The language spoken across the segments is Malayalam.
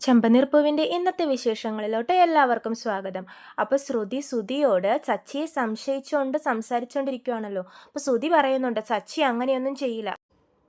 ചെമ്പനീർപ്പൂവിന്റെ ഇന്നത്തെ വിശേഷങ്ങളിലോട്ട് എല്ലാവർക്കും സ്വാഗതം. അപ്പോൾ ശ്രുതി സുതിയോട് സച്ചിയെ സംശയിച്ചുകൊണ്ട് സംസാരിച്ചുകൊണ്ടിരിക്കുകയാണല്ലോ അപ്പോൾ ശ്രുതി പറയുന്നുണ്ട് സച്ചി അങ്ങനെയൊന്നും ചെയ്യില്ല.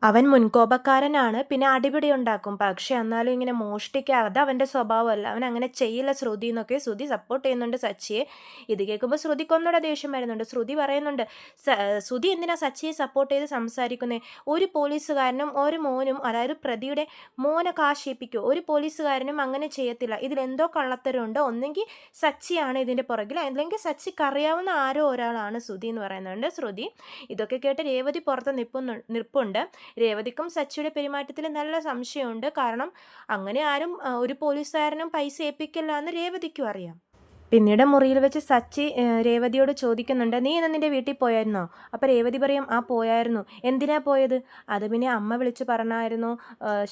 അവൻ മുൻകോപക്കാരനാണ് പിന്നെ അടിപിടി ഉണ്ടാക്കും പക്ഷെ എന്നാലും ഇങ്ങനെ മോഷ്ടിക്കാതെ അവന്റെ സ്വഭാവമല്ല. അവൻ അങ്ങനെ ചെയ്യില്ല ശ്രുതി എന്നൊക്കെ. ശ്രുതി സപ്പോർട്ട് ചെയ്യുന്നുണ്ട് സച്ചിയെ. ഇത് കേൾക്കുമ്പോൾ ശ്രുതിക്ക് ഒന്നുകൂടെ ദേഷ്യം വരുന്നുണ്ട്. ശ്രുതി പറയുന്നുണ്ട് "സ- ശ്രുതി എന്തിനാ സച്ചിയെ സപ്പോർട്ട് ചെയ്ത് സംസാരിക്കുന്നത് ഒരു പോലീസുകാരനും ഒരു മോനും അതായത് പ്രതിയുടെ മോനെ കാശിപ്പിക്കോ. ഒരു പോലീസുകാരനും അങ്ങനെ ചെയ്യത്തില്ല. ഇതിലെന്തോ കള്ളത്തരമുണ്ട്. ഒന്നെങ്കിൽ സച്ചിയാണ് ഇതിന്റെ പുറകിൽ. അല്ലെങ്കിൽ സച്ചിക്ക് അറിയാവുന്ന ആരോ ഒരാളാണ് ശ്രുതി എന്ന് പറയുന്നുണ്ട് ശ്രുതി. ഇതൊക്കെ കേട്ട് രേവതി പുറത്ത് നിൽപ്പുന്നു നിൽപ്പുണ്ട്. രേവതിക്കും സച്ചിയുടെ പെരുമാറ്റത്തിൽ നല്ല സംശയമുണ്ട്. കാരണം അങ്ങനെ ആരും ഒരു പോലീസുകാരനും പൈസ ഏൽപ്പിക്കില്ല എന്ന് രേവതിക്കും അറിയാം. പിന്നീട് മുറിയിൽ വെച്ച് സച്ചി രേവതിയോട് ചോദിക്കുന്നുണ്ട് നീ ഇന്ന് നിന്റെ വീട്ടിൽ പോയായിരുന്നോ? അപ്പോൾ രേവതി പറയും ആ പോയായിരുന്നു. എന്തിനാ പോയത്? അത് പിന്നെ അമ്മ വിളിച്ച് പറഞ്ഞായിരുന്നു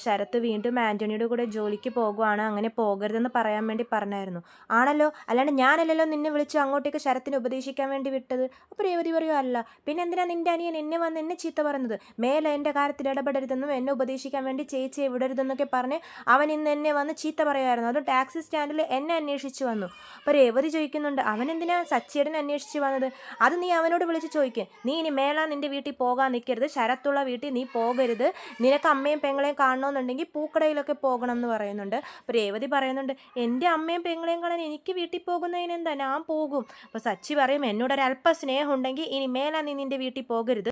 ശരത്ത് വീണ്ടും ആന്റണിയുടെ കൂടെ ജോലിക്ക് പോകുവാണ് അങ്ങനെ പോകരുതെന്ന് പറയാൻ വേണ്ടി പറഞ്ഞായിരുന്നു. ആണല്ലോ അല്ലാണ്ട് ഞാനല്ലല്ലോ നിന്നെ വിളിച്ച് അങ്ങോട്ടേക്ക് ശരത്തിനെ ഉപദേശിക്കാൻ വേണ്ടി വിട്ടത്? അപ്പോൾ രേവതി പറയും അല്ല. പിന്നെ എന്തിനാ നിന്റെ അനിയൻ എന്നെ വന്ന് എന്നെ ചീത്ത പറയുന്നത്? മേലെ എന്റെ കാര്യത്തിൽ ഇടപെടരുതെന്നും എന്നെ ഉപദേശിക്കാൻ വേണ്ടി ചേച്ചിയെ വിടരുതെന്നൊക്കെ പറഞ്ഞ് അവൻ ഇന്ന് എന്നെ വന്ന് ചീത്ത പറയുമായിരുന്നു അതും ടാക്സി സ്റ്റാൻഡിൽ എന്നെ അന്വേഷിച്ച് വന്നു. അപ്പോൾ രേവതി ചോദിക്കുന്നുണ്ട്? അവൻ എന്തിനാ സച്ചിയേടനെ അന്വേഷിച്ച് വന്നത്? അത് നീ അവനോട് വിളിച്ച് ചോദിക്കും. നീ ഇനി മേലാ നിന്റെ വീട്ടിൽ പോകാൻ നിൽക്കരുത് ശരത്തുള്ള വീട്ടിൽ നീ പോകരുത്. നിനക്ക് അമ്മയും പെങ്ങളെയും കാണണമെന്നുണ്ടെങ്കിൽ പൂക്കടയിലൊക്കെ പോകണം എന്ന് പറയുന്നുണ്ട്. അപ്പോൾ രേവതി പറയുന്നുണ്ട് എന്റെ അമ്മയും പെങ്ങളെയും കാണാൻ എനിക്ക് വീട്ടിൽ പോകുന്നതിന് എന്താ ഞാൻ പോകും. അപ്പോൾ സച്ചി പറയും എന്നോടൊരു അല്പ സ്നേഹം ഉണ്ടെങ്കിൽ ഇനി മേലാ നീ നിന്റെ വീട്ടിൽ പോകരുത്.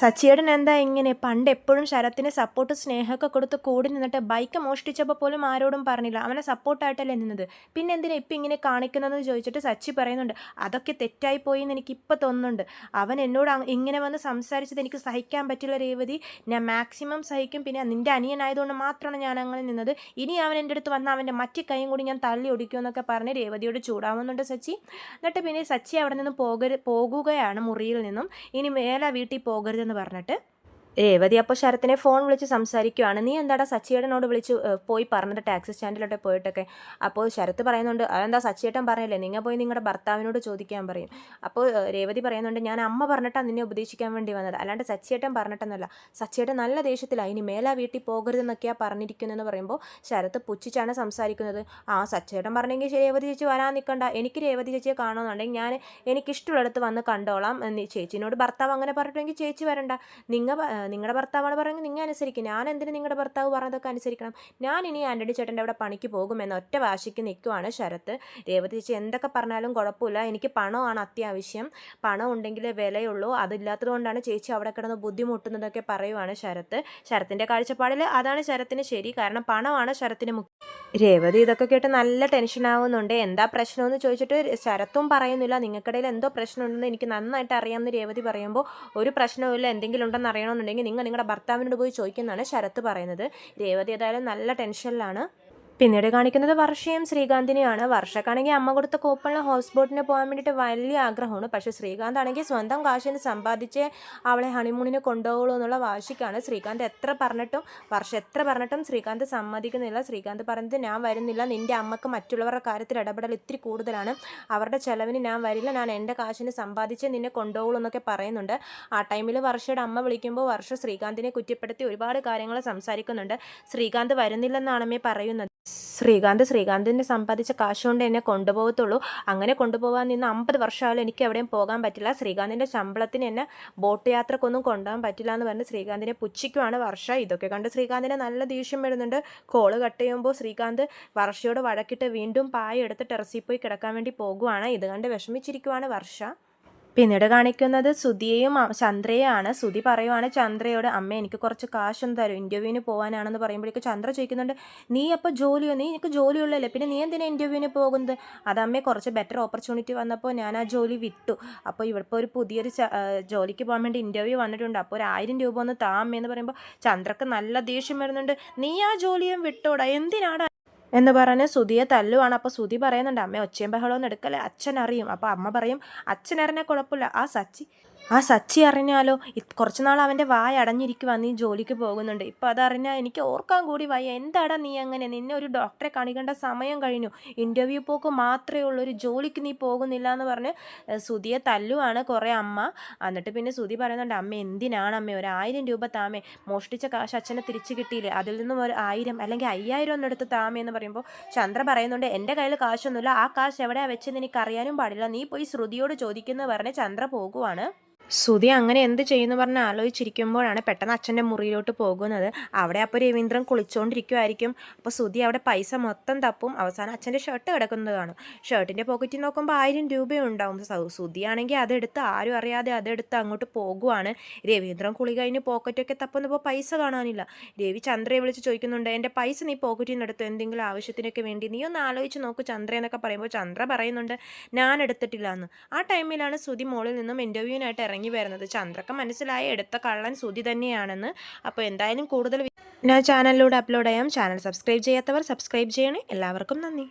സച്ചിയേടൻ എന്താ ഇങ്ങനെ? പണ്ട് എപ്പോഴും ശരത്തിന് സപ്പോർട്ട് സ്നേഹമൊക്കെ കൊടുത്ത് കൂടി നിന്നിട്ട് ബൈക്ക് മോഷ്ടിച്ചപ്പോൾ പോലും ആരോടും പറഞ്ഞില്ല. അവനെ സപ്പോർട്ടായിട്ടല്ലേ നിന്നത്? പിന്നെ എന്തിനാ ഇപ്പം ഇങ്ങനെ കാണിക്കുന്നതെന്ന് ചോദിച്ചിട്ട് സച്ചി പറയുന്നുണ്ട് അതൊക്കെ തെറ്റായി പോയി എന്ന് എനിക്ക് ഇപ്പം തോന്നുന്നുണ്ട്. അവൻ എന്നോട് ഇങ്ങനെ വന്ന് സംസാരിച്ചത് എനിക്ക് സഹിക്കാൻ പറ്റില്ല രേവതി. ഞാൻ മാക്സിമം സഹിക്കും. പിന്നെ നിന്റെ അനിയനായതുകൊണ്ട് മാത്രമാണ് ഞാൻ അങ്ങനെ നിന്നത്. ഇനി അവൻ എന്റെ അടുത്ത് വന്ന അവന്റെ മറ്റു കൈയും കൂടി ഞാൻ തള്ളി ഒടിക്കുമെന്നൊക്കെ പറഞ്ഞ് രേവതിയോട് ചൂടാവുന്നുണ്ട് സച്ചി. എന്നിട്ട് പിന്നെ സച്ചി അവിടെ നിന്ന് പോകരു പോകുകയാണ് മുറിയിൽ നിന്നും. ഇനി മേലെ വീട്ടിൽ പോകരുതെന്ന് പറഞ്ഞിട്ട് രേവതി അപ്പോൾ ശരത്തിനെ ഫോൺ വിളിച്ച് സംസാരിക്കുവാണ്. നീ എന്താടാ സച്ചിയേട്ടനോട് വിളിച്ച് പോയി പറഞ്ഞത് ടാക്സി സ്റ്റാൻഡിലോട്ട് പോയിട്ടൊക്കെ? അപ്പോൾ ശരത്ത് പറയുന്നുണ്ട് അതെന്താ സച്ചിയേട്ടൻ പറഞ്ഞില്ലേ? നിങ്ങൾ പോയി നിങ്ങളുടെ ഭർത്താവിനോട് ചോദിക്കാൻ പറയും. അപ്പോൾ രേവതി പറയുന്നുണ്ട് ഞാൻ അമ്മ പറഞ്ഞിട്ടാണ് നിന്നെ ഉപദേശിക്കാൻ വേണ്ടി വന്നത്. അല്ലാണ്ട് സച്ചിയേട്ടൻ പറഞ്ഞിട്ടെന്നല്ല സച്ചിയേട്ടൻ നല്ല ദേഷ്യത്തിലാണ് ഇനി മേലാ വീട്ടിൽ പോകരുതെന്നൊക്കെയാണ് പറഞ്ഞിരിക്കുന്നതെന്ന് പറയുമ്പോൾ ശരത്ത് പുച്ഛിച്ചാണ് സംസാരിക്കുന്നത്. ആ സച്ചിയേട്ടൻ പറഞ്ഞെങ്കിൽ രേവതി ചേച്ചി വരാൻ നിൽക്കണ്ട എനിക്ക് രേവതി ചേച്ചിയെ കാണുമെന്നുണ്ടെങ്കിൽ ഞാൻ എനിക്കിഷ്ടമുള്ളിടത്ത് വന്ന് കണ്ടോളാം. ചേച്ചിനോട് ഭർത്താവ് അങ്ങനെ പറഞ്ഞിട്ടുണ്ടെങ്കിൽ ചേച്ചി വരണ്ട. നിങ്ങൾ നിങ്ങളുടെ ഭർത്താവാണ് പറയുന്നത് നിങ്ങൾ അനുസരിക്കും. ഞാൻ എന്തിന് നിങ്ങളുടെ ഭർത്താവ് പറഞ്ഞതൊക്കെ അനുസരിക്കണം. ഞാൻ ഇനി ആന്റണി ചേട്ടന്റെ അവിടെ പണിക്ക് പോകുമെന്ന് ഒറ്റ വാശിക്ക് നിൽക്കുവാണ് ശരത്ത്. രേവതി ചേച്ചി എന്തൊക്കെ പറഞ്ഞാലും കുഴപ്പമില്ല. എനിക്ക് പണമാണ് അത്യാവശ്യം. പണം ഉണ്ടെങ്കിലേ വിലയുള്ളൂ. അതില്ലാത്തത് കൊണ്ടാണ് ചേച്ചി അവിടെ കിടന്ന് ബുദ്ധിമുട്ടുന്നതൊക്കെ പറയുവാണ് ശരത്ത്. ശരത്തിന്റെ കാഴ്ചപ്പാടിൽ അതാണ് ശരത്തിന് ശരി. കാരണം പണമാണ് ശരത്തിന് മുഖ്യം. രേവതി ഇതൊക്കെ കേട്ട് നല്ല ടെൻഷനാവുന്നുണ്ട് എന്താ പ്രശ്നമെന്ന് ചോദിച്ചിട്ട് ശരത്തും പറയുന്നില്ല. നിങ്ങൾക്കിടയിൽ എന്തോ പ്രശ്നമുണ്ടെന്ന് എനിക്ക് നന്നായിട്ട് അറിയാമെന്ന് രേവതി പറയുമ്പോൾ ഒരു പ്രശ്നവുമില്ല. എന്തെങ്കിലും ഉണ്ടെന്ന് അറിയണമെന്നുണ്ടെങ്കിൽ നിങ്ങൾ നിങ്ങളുടെ ഭർത്താവിനോട് പോയി ചോദിക്കുന്നതാണ് ശരത്ത് പറയുന്നത്. രേവതി ഏതായാലും നല്ല ടെൻഷനിലാണ് പിന്നീട് കാണിക്കുന്നത് വർഷയും ശ്രീകാന്തിനെയാണ്. വർഷക്കാണെങ്കിൽ അമ്മ കൊടുത്ത കൂപ്പണിൽ ഹൗസ് ബോട്ടിന് പോകാൻ വേണ്ടിയിട്ട് വലിയ ആഗ്രഹമാണ്. പക്ഷേ ശ്രീകാന്ത് ആണെങ്കിൽ സ്വന്തം കാശിന് സമ്പാദിച്ച് അവളെ ഹണിമൂണിന് കൊണ്ടുപോകുള്ളൂ എന്നുള്ള വാശിക്കാണ്. ശ്രീകാന്ത് എത്ര പറഞ്ഞിട്ടും വർഷ എത്ര പറഞ്ഞിട്ടും ശ്രീകാന്ത് സമ്മതിക്കുന്നില്ല. ശ്രീകാന്ത് പറഞ്ഞത് ഞാൻ വരുന്നില്ല നിന്റെ അമ്മയ്ക്ക് മറ്റുള്ളവരുടെ കാര്യത്തിൽ ഇടപെടൽ ഇത്തിരി കൂടുതലാണ്. അവരുടെ ചെലവിന് ഞാൻ വരില്ല ഞാൻ എന്റെ കാശിന് സമ്പാദിച്ച് നിന്നെ കൊണ്ടുപോകുള്ളൂ എന്നൊക്കെ പറയുന്നുണ്ട്. ആ ടൈമിൽ വർഷയുടെ അമ്മ വിളിക്കുമ്പോൾ വർഷ ശ്രീകാന്തിനെ കുറ്റപ്പെടുത്തി ഒരുപാട് കാര്യങ്ങൾ സംസാരിക്കുന്നുണ്ട്. ശ്രീകാന്ത് വരുന്നില്ലെന്നാണ് അമ്മേ പറയുന്നത്. ശ്രീകാന്ത് ശ്രീകാന്തിന്റെ സമ്പാദിച്ച കാശ് കൊണ്ട് എന്നെ കൊണ്ടുപോകത്തുള്ളൂ. അങ്ങനെ കൊണ്ടുപോകാൻ നിന്ന് അമ്പത് വർഷമായാലും എനിക്ക് എവിടെയും പോകാൻ പറ്റില്ല. ശ്രീകാന്തിന്റെ ശമ്പളത്തിന് എന്നെ ബോട്ട് യാത്രക്കൊന്നും കൊണ്ടുപോകാൻ പറ്റില്ല എന്ന് പറഞ്ഞ് ശ്രീകാന്തിനെ പുച്ഛിക്കുവാണ് വർഷ. ഇതൊക്കെ കണ്ട് ശ്രീകാന്തിന് നല്ല ദേഷ്യം വരുന്നുണ്ട്. കോൾ കട്ട് ചെയ്യുമ്പോൾ ശ്രീകാന്ത് വർഷയോട് വഴക്കിട്ട് വീണ്ടും പായ എടുത്ത് ടെറസിൽ പോയി കിടക്കാൻ വേണ്ടി പോകുവാണ്. ഇത് കണ്ട് വിഷമിച്ചിരിക്കുവാണ് വർഷ. പിന്നീട് കാണിക്കുന്നത് സുധിയെയും ചന്ദ്രയെയാണ്. സുധി പറയുവാണ് ചന്ദ്രയോട് അമ്മ എനിക്ക് കുറച്ച് കാശും തരും. ഇന്റർവ്യൂവിന് പോകാനാണെന്ന് പറയുമ്പോഴേക്കും ചന്ദ്ര ചോദിക്കുന്നുണ്ട് നീ അപ്പോൾ ജോലിയോ? നീ എനിക്ക് ജോലിയുള്ളല്ലേ പിന്നെ നീ എന്തിനാ ഇന്റർവ്യൂവിന് പോകുന്നത്? അത് അമ്മയെ കുറച്ച് ബെറ്റർ ഓപ്പർച്യൂണിറ്റി വന്നപ്പോൾ ഞാൻ ആ ജോലി വിട്ടു. അപ്പോൾ ഇവിടിപ്പോൾ ഒരു പുതിയൊരു ജോലിക്ക് പോകാൻ വേണ്ടി ഇന്റർവ്യൂ വന്നിട്ടുണ്ട്. അപ്പോൾ ഒരു ആയിരം രൂപ ഒന്ന് താ അമ്മയെന്ന് പറയുമ്പോൾ ചന്ദ്രക്ക് നല്ല ദേഷ്യം വരുന്നുണ്ട്. നീ ആ ജോലിയും വിട്ടോടാ? എന്തിനാടാ എന്ന് പറഞ്ഞ് സുധിയെ തല്ലുവാണ്. അപ്പോൾ സുധി പറയുന്നുണ്ട് അമ്മ ഒച്ചയും ബഹളമൊന്നും എടുക്കല്ലേ? അച്ഛൻ അറിയും അപ്പോൾ അമ്മ പറയും അച്ഛൻ അറിഞ്ഞാൽ കുഴപ്പമില്ല. ആ സച്ചി ആ സച്ചി അറിഞ്ഞാലോ? കുറച്ച് നാൾ അവന്റെ വായ അടഞ്ഞിരിക്കുവാ നീ ജോലിക്ക് പോകുന്നുണ്ട്. ഇപ്പോൾ അതറിഞ്ഞാൽ എനിക്ക് ഓർക്കാൻ കൂടി വയ്യ. എന്താടാ നീ അങ്ങനെ? നിന്നെ ഒരു ഡോക്ടറെ കാണിക്കേണ്ട സമയം കഴിഞ്ഞു. ഇന്റർവ്യൂ പോക്ക് മാത്രമേ ഉള്ളൂ. ഒരു ജോലിക്ക് നീ പോകുന്നില്ല എന്ന് പറഞ്ഞ് സുതിയെ തല്ലുവാണ് കുറേ അമ്മ. എന്നിട്ട് പിന്നെ സുധി പറയുന്നുണ്ട് അമ്മ എന്തിനാണ് അമ്മ ഒരു ആയിരം രൂപ താമേ. മോഷ്ടിച്ച കാശ് അച്ഛനെ തിരിച്ചു കിട്ടിയില്ലേ? അതിൽ നിന്നും ഒരു ആയിരം അല്ലെങ്കിൽ അയ്യായിരം ഒന്നെടുത്ത് താമേ എന്ന് പറയുമ്പോൾ ചന്ദ്ര പറയുന്നുണ്ട് എന്റെ കയ്യിൽ കാശൊന്നുമില്ല. ആ കാശ് എവിടെയാണ് വെച്ചെന്ന് എനിക്ക് അറിയാനും പാടില്ല. നീ പോയി ശ്രുതിയോട് ചോദിക്കുന്നു പറഞ്ഞ് ചന്ദ്ര പോകുവാണ്. ശ്രുതി അങ്ങനെ എന്ത് ചെയ്യുമെന്ന് പറഞ്ഞ് ആലോചിച്ചിരിക്കുമ്പോഴാണ് പെട്ടെന്ന് അച്ഛന്റെ മുറിയിലോട്ട് പോകുന്നത്. അവിടെ അപ്പോൾ രവീന്ദ്രൻ കുളിച്ചുകൊണ്ടിരിക്കുമായിരിക്കും അപ്പോൾ സുധി അവിടെ പൈസ മൊത്തം തപ്പും. അവസാനം അച്ഛന്റെ ഷർട്ട് കിടക്കുന്നത് കാണും. ഷർട്ടിന്റെ പോക്കറ്റിൽ നോക്കുമ്പോൾ ആയിരം രൂപയുണ്ടാവും. സുധിയാണെങ്കിൽ അതെടുത്ത് ആരും അറിയാതെ അതെടുത്ത് അങ്ങോട്ട് പോകുവാണ്. രവീന്ദ്രൻ കുളി കഴിഞ്ഞ് പോക്കറ്റൊക്കെ തപ്പുന്നപ്പോൾ പൈസ കാണാനില്ല. രവി ചന്ദ്രയെ വിളിച്ച് ചോദിക്കുന്നുണ്ട് എന്റെ പൈസ നീ പോക്കറ്റിൽ നിന്ന് എടുത്തു? എന്തെങ്കിലും ആവശ്യത്തിനൊക്കെ വേണ്ടി? നീ ഒന്ന് ആലോചിച്ച് നോക്ക് ചന്ദ്ര എന്നൊക്കെ പറയുമ്പോൾ ചന്ദ്ര പറയുന്നുണ്ട് ഞാൻ എടുത്തിട്ടില്ല എന്ന് ആ ടൈമിലാണ് സുധി മോളിൽ നിന്നും ഇന്റർവ്യൂവിനായിട്ട് ഇറങ്ങി വരുന്നത്. ചന്ദ്രക്ക് മനസ്സിലായ എടുത്ത കള്ളൻ സുതി തന്നെയാണെന്ന് അപ്പോൾ എന്തായാലും കൂടുതൽ ഞാൻ ചാനലിലൂടെ അപ്ലോഡ് ചെയ്യാം. ചാനൽ സബ്സ്ക്രൈബ് ചെയ്യാത്തവർ സബ്സ്ക്രൈബ് ചെയ്യണേ. എല്ലാവർക്കും നന്ദി.